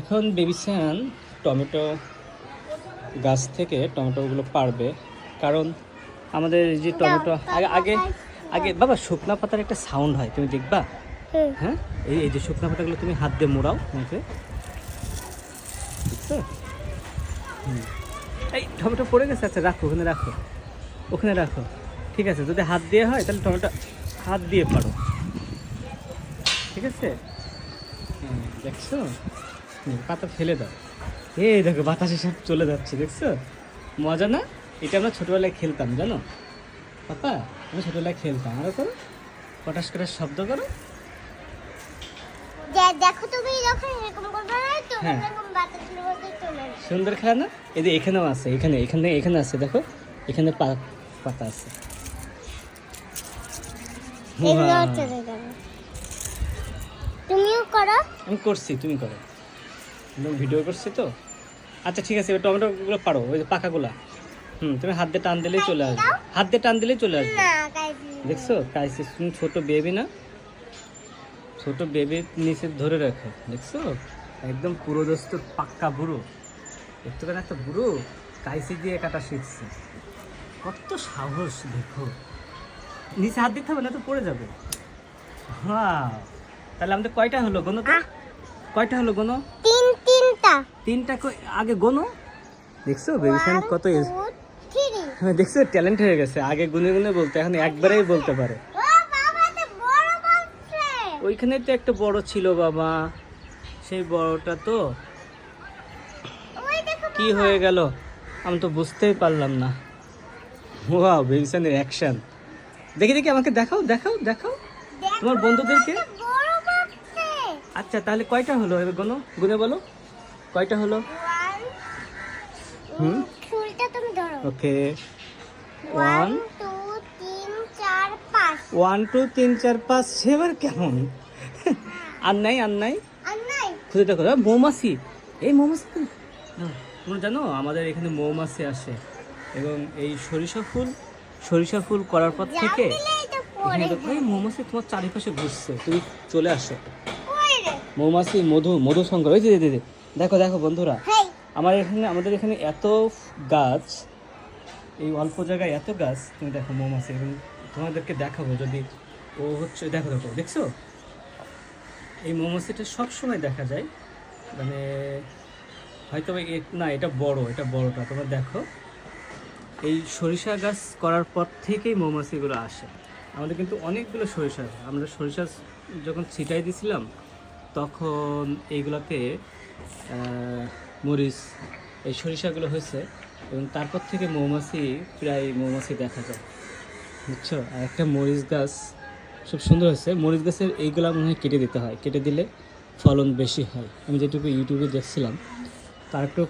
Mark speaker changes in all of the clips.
Speaker 1: এখন বেবিসান টমেটো গাছ থেকে টমেটোগুলো পারবে। কারণ আমাদের এই যে টমেটো আগে আগে আগে বাবা শুকনা পাতার একটা সাউন্ড হয় তুমি দেখবা? হ্যাঁ? এই এই যে শুকনা পাতাগুলো তুমি হাত দিয়ে মোড়াও মুখে। বুঝছ। এই টমেটো পড়ে গেছে আচ্ছা রাখো ওখানে রাখো। ওখানে রাখো। ঠিক আছে যদি হাত দিয়ে হয় তাহলে টমেটো হাত দিয়ে পারো। ঠিক আছে? হুম, দেখছ? পাতা ফেলে দাও। এই দেখো বাতাসে সব চলে যাচ্ছে দেখছ? মজা না? এটা আমরা ছোটোবেলায় খেলতাম জানো? পাপা আমরা ছোটোবেলায় খেলতাম। আরও করো। কটাস কটাস শব্দ করো।
Speaker 2: দেখো তুমি যখন এরকম করবে না তো?
Speaker 1: হ্যাঁ।
Speaker 2: এরকম বাতাসের চলে
Speaker 1: সুন্দর খেলা না? এই যে এখানেও আছে এখানে এখানে এখানে আছে দেখো। এখানে পাতা আছে।
Speaker 2: যাবে তুমিও করো।
Speaker 1: আমি করছি তুমি করো। ভিডিও করছি তো? আচ্ছা ঠিক আছে, এবার টমেটোগুলো পারো, ওই যে পাকাগুলা হুম, তুমি হাত দিয়ে টান দিলেই চলে আসবে। হাত দিয়ে টান দিলেই চলে আসবে। দেখছ? কাইসিস তুমি ছোট বেবি না? ছোট বেবি নিচে ধরে রাখো, দেখছ? একদম পুরো দোস্ত পাক্কা বুড়ো। একটুখানি একটা বুড়ো কাইসি দিয়ে কাটা শিখছে। কত সাহস, দেখো। নিচে হাত দিতে হবে, না তো পড়ে যাবে। হ্যাঁ তাহলে আমাদের কয়টা হলো গোনো তো? কয়টা হলো গোনো?
Speaker 2: তিন তিনটা।
Speaker 1: তিনটা কই- আগে গোনো। দেখছ? বেবি ফ্যান কত এজ- হ্যাঁ, দেখছ? ট্যালেন্ট হয়ে গেছে। আগে গুনে গুনে বলতে এখন একবারেই বলতে পারে।
Speaker 2: ও বাবা তো বড় বলছে।
Speaker 1: ওইখানে তো একটা বড় ছিল বাবা। সেই বড়টা তো।
Speaker 2: ওই
Speaker 1: কি হয়ে গেল? আমি তো বুঝতেই পারলাম না। ওয়াও বেবিসানের অ্যাকশন দেখি দেখি আমাকে দেখাও দেখাও দেখাও। তোমার বন্ধুদেরকে? আচ্ছা তাহলে কয়টা হলো এবার গুনো গুনে বলো। কয়টা হলো? হুম?
Speaker 2: ছুরিটা তুমি ধরো।
Speaker 1: ওকে।
Speaker 2: ওয়ান
Speaker 1: ওয়ান
Speaker 2: টু তিন চার পাঁচ।
Speaker 1: সেবার কেমন? আর নাই আর নাই? খুঁজে দেখো মৌমাছি। এই মৌমাছি তোমরা জানো আমাদের এখানে মৌমাছি আসে। এবং এই সরিষা ফুল সরিষা ফুল করার পর থেকে এখানে
Speaker 2: পড়ে
Speaker 1: দেখো এই মৌমাছি তোমার চারিপাশে ঘুরছে। তুমি চলে আসো। মৌমাছি মধু মধু সংগ্রহ। ওই যে। দেখো দেখো বন্ধুরা। আমার এখানে আমাদের এখানে এত গাছ এই অল্প জায়গায় এত গাছ তুমি দেখো মৌমাছি এবং তোমাদেরকে দেখাবো যদি ও হচ্ছে দেখো দেখো দেখছ? এই মৌমাছিটা সব সময় দেখা যায় মানে হয়তো না এটা বড় এটা বড়টা তোমরা দেখো। এই সরিষা গাছ করার পর থেকেই মৌমাছিগুলো আসে। আমাদের কিন্তু অনেকগুলো সরিষা আমরা সরিষা যখন ছিটাই দিছিলাম তখন এইগুলোতে মরিচ, এই সরিষাগুলো হয়েছে এবং তারপর থেকে মৌমাছি, প্রায় মৌমাছি দেখা যায়। বুঝছ? আর একটা মরিচ গাছ খুব সুন্দর হয়েছে। মরিচ গাছের এইগুলো মনে হয় কেটে দিতে হয়। কেটে দিলে ফলন বেশি হয়। আমি যেটুকু ইউটিউবে দেখছিলাম, তার একটু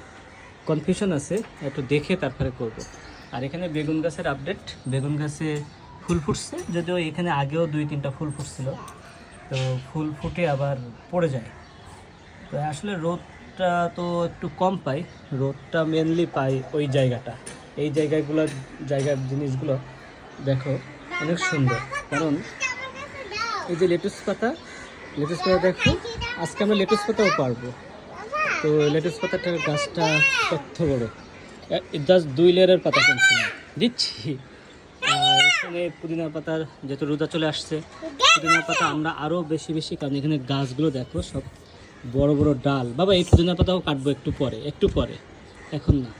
Speaker 1: কনফিউশন আছে, একটু দেখে তারপরে করব। আর এখানে বেগুন গাছের আপডেট বেগুন গাছে ফুল ফুটছে, যদিও এখানে আগেও দুই তিনটা ফুল ফুটছিল। তো ফুল ফুটে আবার পড়ে যায়। তো আসলে রোদটা তো একটু কম পাই, রোদটা মেনলি পাই ওই জায়গাটা। এই জায়গাগুলো, জায়গার জিনিসগুলো দেখো অনেক সুন্দর। কারণ এই যে লেটুস পাতা লেটুস পাতা দেখো, আজকে আমরা লেটুস পাতাও পারব। তো লেটুস পাতাটার গাছটা কত বড়? জাস্ট দুই লেয়ারের পাতা দিচ্ছি। এখানে পুদিনা পাতার যেহেতু রোদা চলে আসছে, পুদিনা পাতা আমরা আরও বেশি বেশি কারণ এখানে গাছগুলো দেখো সব বড় বড় ডাল। বাবা, এই পুদিনা পাতাও কাটবো একটু পরে একটু পরে, এখন না।